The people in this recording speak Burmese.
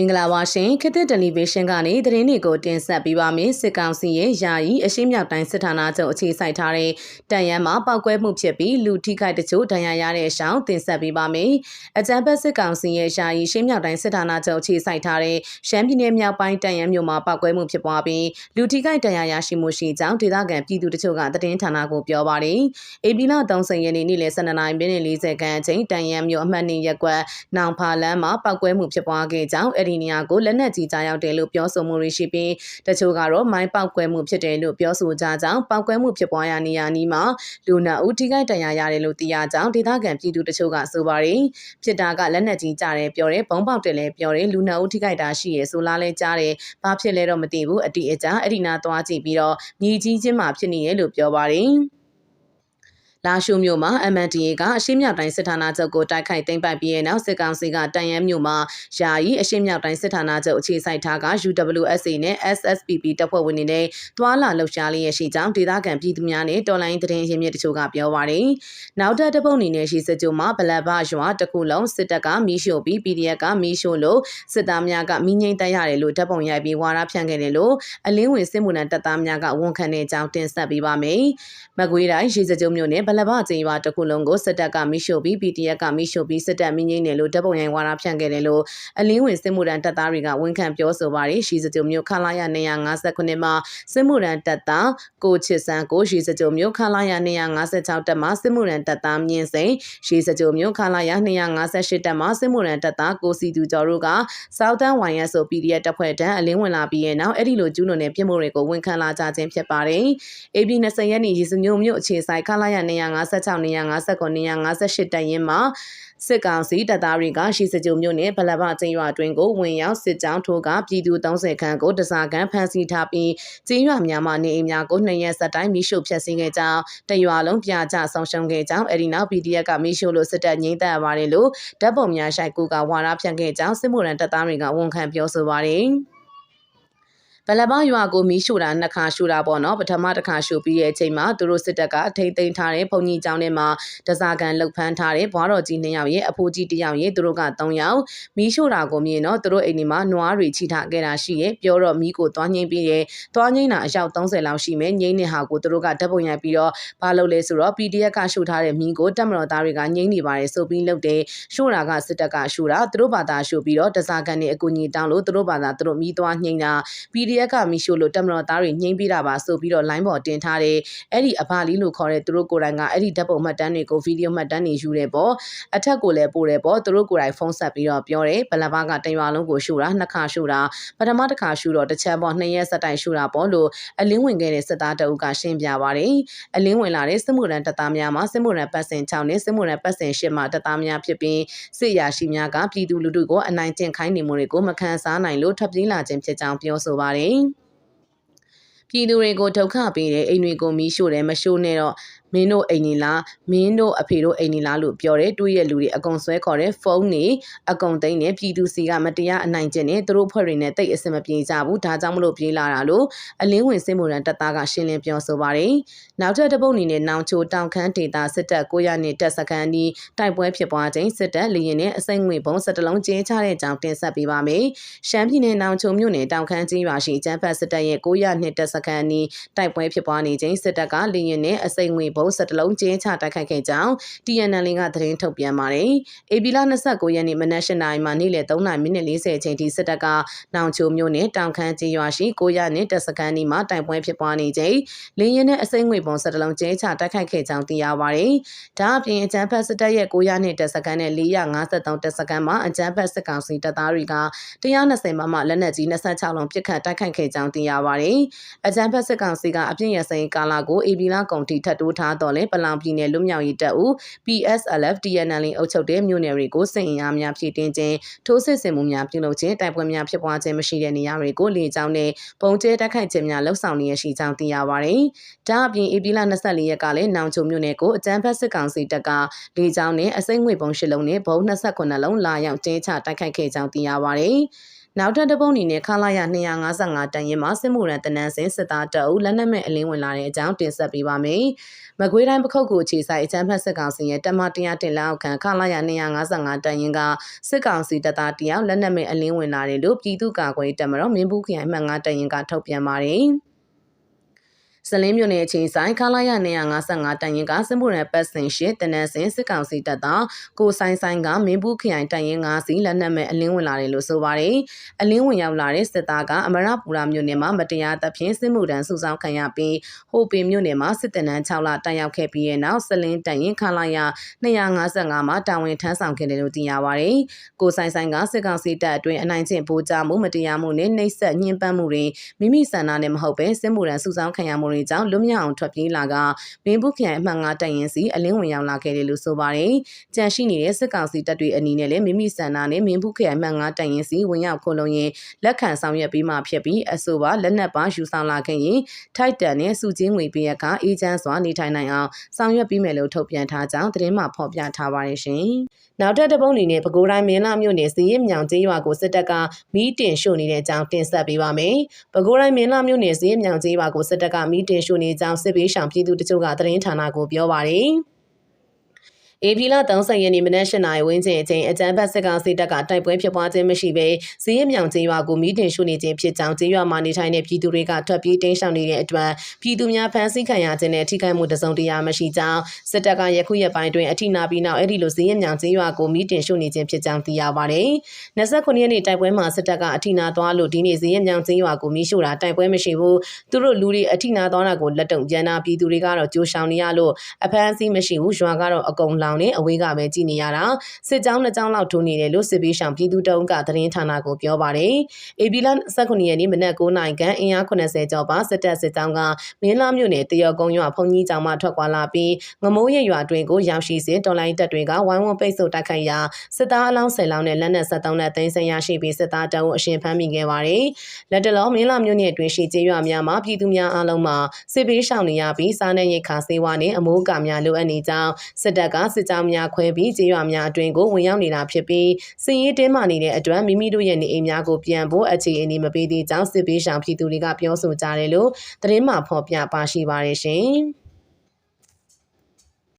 မင်္ဂလာပါရှင်ခေတ်သစ်တယ်လီဗေးရှင်းကနေသတင်းတွေကိုတင်ဆက်ပေးပါမယ်စစ်ကောင်စီရဲ့ယာယီအရှိမြောက်တိုင်းစစ်ဌာနချုပ်အခြေစိုက်ထားတဲ့တန်ရန်မှာပောက်ကွဲမှုဖြစ်ပြီးလူထိခိုက်တချို့ဒဏ်ရာရတဲ့အကြောင်းတင်ဆက်ပေးပါမယ်အကြံဖက်စစ်ကောင်စီရဲ့ယာယီရှိမြောက်တိုင်းစစ်ဌာနချုပ်အခြေစိုက်ထားတဲ့ရှမ်းပြည်နယ်မြောက်ပိုင်းတန်ရန်မြို့မှာပောက်ကွဲမှုဖြစ်ပွားပြီးလူထိခိုက်ဒဏ်ရာရရှိမှုရှိကြောင်းဒေသခံပြည်သူတချို့ကသတင်းဌာနကိုပြောပါတယ်အေပီလာ30ရက်နေ့နေ့လယ်12နာရီမိနစ်40ခန်းအချိန်တန်ရန်မြို့အမှတ်2ရပ်ကွက်နောင်ဖာလန်းမှာပောက်ကွဲမှုဖြစ်ပွားခဲ့ကြောင်းအဲဒီနေရာကိုလက်နက်ကြီးကြားရောက်တယ်လို့ပြောဆိုမှုတွေရှိပြီးတချို့ကတော့မိုင်းပောက်ကွဲမှုဖြစ်တယ်လို့ပြောဆိုကြကြောင်းပောက်ကွဲမှုဖြစ်ပွားရာနေရာနီးမှာလူနာဦးထိခိုက်ဒဏ်ရာရတယ်လို့သိရကြောင်းဒေသခံပြည်သူတချို့ကဆိုပါတယ်ဖြစ်တာကလက်နက်ကြီးကြားတယ်ပြောတယ်ဘုံပေါက်တယ်လည်းပြောတယ်လူနာဦးထိခိုက်တာရှိရယ်ဆိုလားလဲကြားတယ်ဘာဖြစ်လဲတော့မသိဘူးအတိအကျအဲ့ဒီနာသွားကြည့်ပြီးတော့မြေကြီးချင်းမှဖြစ်နေရလို့ပြောပါတယ် လာရှိုမြို့မှာ MNDA ကအရှိမြောက်တိုင်းစစ်ဌာနချုပ်ကိုတိုက်ခိုက်သိမ်းပိုက်ပြီးတဲ့နောက်စစ်ကောင်စီကတန်ရန်မြို့မှာယာယီအရှိမြောက်တိုင်းစစ်ဌာနချုပ်အခြေစိုက်ထားက UWSA နဲ့ SSPP တပ်ဖွဲ့ဝင်တွေနဲ့တွာလာလှုပ်ရှားလျက်ရှိကြောင်းဒေသခံပြည်သူများနဲ့တော်လိုင်းသတင်းရင်းမြစ်တချို့ကပြောပါတယ်။နောက်ထပ်တပုတ်အနေနဲ့ရှိစကြုံမှာဗလဘရွာတခုလုံးစစ်တပ်ကမီးရှို့ပြီး PDF ကမီးရှို့လို့စစ်သားများကမီးငိမ့်တက်ရတယ်လို့ဓာတ်ပုံရိုက်ပြီးဝါရဖြန့်ခဲ့တယ်လို့အလင်းဝင်စစ်မှုထမ်းတပ်သားများကဝန်ခံတဲ့အကြောင်းတင်ဆက်ပေးပါမယ်။မကွေးတိုင်းရှိစကြုံမြို့နယ်ဗလဘကျေးရွာတစ်ခုလုံးကိုစစ်တပ်ကမိရှို့ပြီး PDF ကမိရှို့ပြီးစစ်တပ်မိငိမ့်တယ်လို့တပ်ပုံရိုင်းဝါဒဖြန့်ခဲ့တယ်လို့အလင်းဝင်စစ်မှုထမ်းတပ်သားတွေကဝန်ခံပြောဆိုပါတယ်ရှိစကြုံမြို့ခလာရ259မှာစစ်မှုထမ်းတပ်သားကိုချစ်စန်းကိုရှိစကြုံမြို့ခလာရ256တပ်မှာစစ်မှုထမ်းတပ်သားမြင့်စိန်ရှိစကြုံမြို့ခလာရ258တပ်မှာစစ်မှုထမ်းတပ်သားကိုစီသူကျော်တို့ကစောက်တန်း YSO PDF တပ်ဖွဲ့တန်းအလင်းဝင်လာပြီးရဲ့နောက်အဲ့ဒီလိုကျူးလွန်တဲ့ပြစ်မှုတွေကိုဝန်ခံလာကြခြင်းဖြစ်ပါတယ်။ AB 20ရက်နေ့ရေစညုံမြို့အခြေဆိုင်ခလာရ256 259 258တိုင်ရင်မှာစစ်ကောင်စီတပ်သားတွေကရှီစကြုံမြို့နယ်ဗလဘကျင်းရွာအတွင်းကိုဝင်ရောက်စစ်ကြောင်းထိုးကပြည်သူ30ခန်းကိုတစားကန်ဖမ်းဆီးထားပြီးကျင်းရွာများမှနေအိမ်များကိုနှစ်ရက်ဆက်တိုင်းမိရှုဖျက်ဆီးခဲ့ကြောင်းတရွာလုံးပြကြဆောင်ရှုံခဲ့ကြောင်းအဲဒီနောက် PDF ကမိရှုလို့စစ်တပ်ငိမ့်သက်ပါတယ်လို့ဓာတ်ပုံများရှိုက်ကူကဝါရဖြန့်ခဲ့ကြောင်းစစ်မှုရန်တပ်သားတွေကဝန်ခံပြောဆိုပါတယ်။ ဗလဘရွာကိုမီးရှို့တာနှစ်ခါရှို့တာပေါ့နော်ပထမတစ်ခါရှို့ပြီးတဲ့အချိန်မှာသူတို့စစ်တပ်ကထိမ့်သိမ်းထားတဲ့ဘုံကြီးကျောင်းထဲမှာတစားကန်လှုပ်ဖမ်းထားတဲ့ဘွားတော်ကြီးနှစ်ယောက်ရဲ့အဖိုးကြီးတစ်ယောက်ရဲ့သူတို့က3ယောက်မီးရှို့တာကိုမြင်တော့သူတို့အိမ်ဒီမှာနွားတွေချိထားခဲ့တာရှိရဲ့ပြောတော့မီးကိုသွားငိမ့်ပြီးရဲ့သွားငိမ့်တာအယောက်30လောက်ရှိမယ်ငိမ့်နေဟာကိုသူတို့ကဓာတ်ပုံရိုက်ပြီးတော့ဘာလုပ်လဲဆိုတော့ PDF ကရှို့ထားတဲ့မီးကိုတက်မတော်သားတွေကငိမ့်နေပါတယ်ဆိုပြီးလုပ်တယ်ရှို့တာကစစ်တပ်ကရှို့တာသူတို့ဘာသာရှို့ပြီးတော့တစားကန်နဲ့အကူကြီးတောင်းလို့သူတို့ဘာသာသူတို့မီးသွားငိမ့်တာ PDF ကမီးရှို့လို့တမတော်သားတွေငိမ့်ပြီးတာပါဆိုပြီးတော့ line ပေါ်တင်ထားတယ်အဲ့ဒီအဖလီလို့ခေါ်တဲ့သူတို့ကိုယ်တိုင်ကအဲ့ဒီဓာတ်ပုံမှတ်တမ်းတွေကိုဗီဒီယိုမှတ်တမ်းတွေယူတယ်ပေါ့အထက်ကိုလည်းပို့တယ်ပေါ့သူတို့ကိုယ်တိုင်ဖုန်းဆက်ပြီးတော့ပြောတယ်ဘလဘာကတရွာလုံးကိုရှူတာနှစ်ခါရှူတာပထမတစ်ခါရှူတော့တစ်ချမ်းပေါ့နှစ်ရက်ဆက်တိုင်ရှူတာပေါ့လို့အလင်းဝင်ခဲ့တဲ့စစ်သားတအုပ်ကရှင်းပြပါတယ်အလင်းဝင်လာတဲ့စစ်မှုရန်တပ်သားများမှာစစ်မှုရန်ပတ်စင်6နဲ့စစ်မှုရန်ပတ်စင်10မှာတပ်သားများဖြစ်ပြီးစစ်ရာရှိများကပြည်သူလူထုကိုအနိုင်ကျင့်ခိုင်းနေမှုတွေကိုမခံစားနိုင်လို့ထွက်ပြေးလာခြင်းဖြစ်ကြောင်းပြောဆိုပါတယ်ပြည်သူတွေကိုဒုက္ခပေးတဲ့အိမ်တွေကိုမီးရှို့တယ်မရှို့နဲ့တော့ မင်းတို့အိမ်နီလားမင်းတို့အဖေတို့အိမ်နီလားလို့ပြောတယ်တွေးရဲ့လူတွေအကုန်ဆွဲခေါ်တယ်ဖုန်းတွေအကုန်သိမ်းတယ်ပြည်သူစီကမတရားအနိုင်ကျင့်တယ်သူတို့ဖွဲ့တွေနဲ့တိတ်အစင်မပြေကြဘူးဒါကြောင့်မလို့ပြေးလာတာလို့အလင်းဝင်စင်မူရန်တပ်သားကရှင်းလင်းပြောဆိုပါတယ်နောက်ထပ်တပုတ်အနေနဲ့နောင်ချိုတောင်ခမ်းဒေတာစစ်တပ်900နဲ့တပ်စခန်းဒီတိုက်ပွဲဖြစ်ပွားခြင်းစစ်တပ်လေရင်နဲ့အစိမ့်ငွေဘုံစက်တလုံးကျင်းချတဲ့ကြောင်းတင်ဆက်ပေးပါမယ်ရှမ်းပြည်နယ်နောင်ချိုမြို့နယ်တောင်ခမ်းကြီးရွာရှိကျန်းဖတ်စစ်တပ်ရဲ့900နဲ့တပ်စခန်းဒီတိုက်ပွဲဖြစ်ပွားနေခြင်းစစ်တပ်ကလေရင်နဲ့အစိမ့်ငွေဘုံစက်တလုံးကျင်းချတိုက်ခိုက်ခဲ့ကြောင်း TNL ကသတင်းထုတ်ပြန်ပါတယ်။ AB လ29ရက်နေ့မနက်၈နာရီမှာနေ့လယ်3နာရီမိနစ်40အချိန်ထိစစ်တပ်ကနောင်ချိုမြို့နယ်တောင်ခမ်းကြီးရွာရှိ900နဲ့တပ်စခန်းဒီမှာတိုင်ပွဲဖြစ်ပွားနေချိန်လင်းရင်နဲ့အစိမ့်ငွေပုံစက်တလုံးကျင်းချတိုက်ခိုက်ခဲ့ကြောင်းသိရပါတယ်။ဒါအပြင်အကြမ်းဖက်စစ်တပ်ရဲ့900နဲ့တပ်စခန်းနဲ့453တပ်စခန်းမှာအကြမ်းဖက်စစ်ကောင်စီတပ်သားတွေက120မမလက်နက်ကြီး26လုံးပစ်ခတ်တိုက်ခိုက်ခဲ့ကြောင်းသိရပါတယ်။အကြမ်းဖက်စစ်ကောင်စီကအပြစ်ရစင်ကာလာကို AB လကုန်တီထပ်တိုးထားတော့လဲပလောင်ပြည်နယ်လွတ်မြောက်ရေးတပ်ဦး PSLF TNL အုပ်ချုပ်တဲ့မြို့နယ်တွေကိုစစ်အင်အားများဖြည့်တင်းခြင်းထိုးစစ်ဆင်မှုများပြုလုပ်ခြင်းတိုက်ပွဲများဖြစ်ပွားခြင်းမရှိတဲ့နေရာတွေကိုလေကြောင်းနဲ့ပုံကျဲတိုက်ခိုက်ခြင်းများလှုပ်ဆောင်နေရရှိကြောင်းသိရပါတယ်။ဒါအပြင်ဧပြီလ24ရက်ကလည်းနောင်ချုံမြို့နယ်ကိုအကြမ်းဖက်စစ်ကောင်စီတပ်ကလေကြောင်းနဲ့အစိမ့်ငွေပုံရှစ်လုံးနဲ့ဘုံ29လုံးလာရောက်ကျင်းချတိုက်ခိုက်ခဲ့ကြောင်းသိရပါတယ်။ နောက်ထပ်တပုံအနေနဲ့ခလာရ255တန်ရင်မှာစစ်မှုရန်တနန်းစင်စစ်သားတအုပ်လက်နက်မဲ့အလင်းဝင်လာတဲ့အကြောင်းတင်ဆက်ပေးပါမယ်။မကွေးတိုင်းပခုတ်ကူအခြေဆိုင်အကြမ်းဖက်စစ်ကောင်စီရဲ့တပ်မတရားတင်လက်အောက်ခံခလာရ255တန်ရင်ကစစ်ကောင်စီတပ်သားတယောက်လက်နက်မဲ့အလင်းဝင်လာတယ်လို့ပြည်သူ့ကာကွယ်တပ်မတော်မင်းဘူးခရိုင်မှတ်9တန်ရင်ကထုတ်ပြန်ပါတယ်။ စလင်းမြို့နယ်အခြေဆိုင်ခလာရ255တန်ရင်ကစစ်မှုရန်ပတ်စင်ရှိတနန်စင်စစ်ကောင်စီတပ်သားကိုဆိုင်ဆိုင်ကမင်းဘူးခရိုင်တန်ရင်9စီလက်နက်မဲ့အလင်းဝင်လာတယ်လို့ဆိုပါတယ်။အလင်းဝင်ရောက်လာတဲ့စစ်သားကအမရပူရာမြို့နယ်မှာမတရားသဖြင့်စစ်မှုထမ်းစုဆောင်ခံရပြီးဟိုပင်မြို့နယ်မှာစစ်တပ်နန်း6လတက်ရောက်ခဲ့ပြီးတဲ့နောက်စလင်းတန်ရင်ခလာရ255မှာတာဝန်ထမ်းဆောင်ခဲ့တယ်လို့သိရပါတယ်။ကိုဆိုင်ဆိုင်ကစစ်ကောင်စီတပ်အတွင်းအနိုင်ကျင့်ပိုးကြမှုမတရားမှုနဲ့နှိပ်စက်ညှဉ်းပန်းမှုတွေမိမိဆန္ဒနဲ့မဟုတ်ဘဲစစ်မှုထမ်းစုဆောင်ခံရမှုတွေကြောင့်လွတ်မြောက်အောင်ထွက်ပြေးလာကမင်းဘူးခရိုင်အမှတ်9တိုင်ရင်စီအလင်းဝင်ရောက်လာခဲ့တယ်လို့ဆိုပါတယ်။ကြန့်ရှိနေတဲ့စစ်ကောင်စီတပ်တွေအနေနဲ့လည်းမိမိဆန္ဒနဲ့မင်းဘူးခရိုင်အမှတ်9တိုင်ရင်စီဝင်ရောက်ခိုးလုံရင်လက်ခံဆောင်ရွက်ပြီးမှဖြစ်ပြီးအဆိုပါလက်နက်ပါယူဆောင်လာခဲ့ရင်ထိုက်တန်နဲ့စုချင်းငွေပေးရကအေဂျင့်စွာနေထိုင်နိုင်အောင်ဆောင်ရွက်ပြီးမယ်လို့ထုတ်ပြန်ထားကြောင်းသတင်းမှဖော်ပြထားပါတယ်ရှင်။နောက်ထပ်တစ်ပုတ်အနေနဲ့ပဲခူးတိုင်းမင်းလာမြို့နယ်စီရင်မြောင်ကျေးရွာကိုစစ်တပ်ကမီးတင်ရှို့နေတဲ့အကြောင်းတင်ဆက်ပေးပါမယ်။ပဲခူးတိုင်းမင်းလာမြို့နယ်စီရင်မြောင်ကျေးရွာကိုစစ်တပ်ကမီးတင်ရှို့နေကြောင်းစစ်ပေးရှောင်ပြည်သူတချို့ကသတင်းဌာနကိုပြောပါတယ်။ ဧပြီလ30ရက်နေ့မနက်၈နာရီဝန်းကျင်အချိန်အကြမ်းဖက်စစ်ကောင်စီတပ်ကတိုက်ပွဲဖြစ်ပွားခြင်းမရှိဘဲဈေးရမြောင်ကျေးရွာကိုမီးတင်ရှို့နေခြင်းဖြစ်ကြောင်းကျေးရွာမှာနေထိုင်တဲ့ပြည်သူတွေကထွက်ပြေးတိမ်းရှောင်နေတဲ့အတွက်ပြည်သူများဖမ်းဆီးခံရခြင်းနဲ့ထိခိုက်မှုတစုံတရာမရှိကြောင်းစစ်တပ်ကယခုရက်ပိုင်းတွင်အထိနာပြီးနောက်အဲ့ဒီလိုဈေးရမြောင်ကျေးရွာကိုမီးတင်ရှို့နေခြင်းဖြစ်ကြောင်းသိရပါတယ်။29ရက်နေ့တိုက်ပွဲမှာစစ်တပ်ကအထိနာသွားလို့ဒီနေ့ဈေးရမြောင်ကျေးရွာကိုမီးရှို့တာတိုက်ပွဲမရှိဘူး။သူတို့လူတွေအထိနာသွားတာကိုလက်တုံပြန်နာပြည်သူတွေကတော့ကြိုးရှောင်နေရလို့အဖမ်းဆီးမရှိဘူးရွာကတော့အကုန်လောင်နေအဝေးကပဲကြည်နေရတာစစ်ကြောင်းနှစ်ကြောင်းလောက်ထိုးနေတယ်လို့စစ်ပေးဆောင်ပြည်သူတုံးကသတင်းဌာနကိုပြောပါတယ်။ AB လ19ရက်နေ့မနက်9:00နာရီခန့်အင်အား80ကျော်ပါစစ်တပ်စစ်ကြောင်းကမင်းလာမြို့နယ်တရကုန်းရွာဖုန်ကြီးကျောင်းမှထွက်ခွာလာပြီးငမိုးရရွာတွင်ကိုရောက်ရှိစဉ်တော်လိုင်းတပ်တွေကဝိုင်းဝန်းပိတ်ဆို့တိုက်ခိုက်ရာစစ်သားအလောင်း10လောင်းနဲ့လက်နက်73လက်သိမ်းဆည်းရရှိပြီးစစ်သားတအုပ်အရှင်ဖမ်းမိခဲ့ပါတယ်။လက်တလုံးမင်းလာမြို့နယ်တွင်ရှိကျေးရွာများမှာပြည်သူများအားလုံးမှာစစ်ပေးရှောင်နေရပြီးစားနပ်ရိက္ခာဆေးဝါးနဲ့အမိုးအကာများလိုအပ်နေကြောင်းစစ်တပ်ကစစ်ကြောင်းများခွဲပြီးကျေးရွာများအတွင်ကိုဝင်ရောက်နေတာဖြစ်ပြီးစစ်ရေးတင်းမာနေတဲ့အတွက်မိမိတို့ရဲ့နေအိမ်များကိုပြန်ဖို့အခြေအနေမပေးသေးကြောင်းစစ်ပေးရှောင်ပြည်သူတွေကပြောဆိုကြတယ်လို့သတင်းမှဖော်ပြပါရှိပါတယ်ရှင်။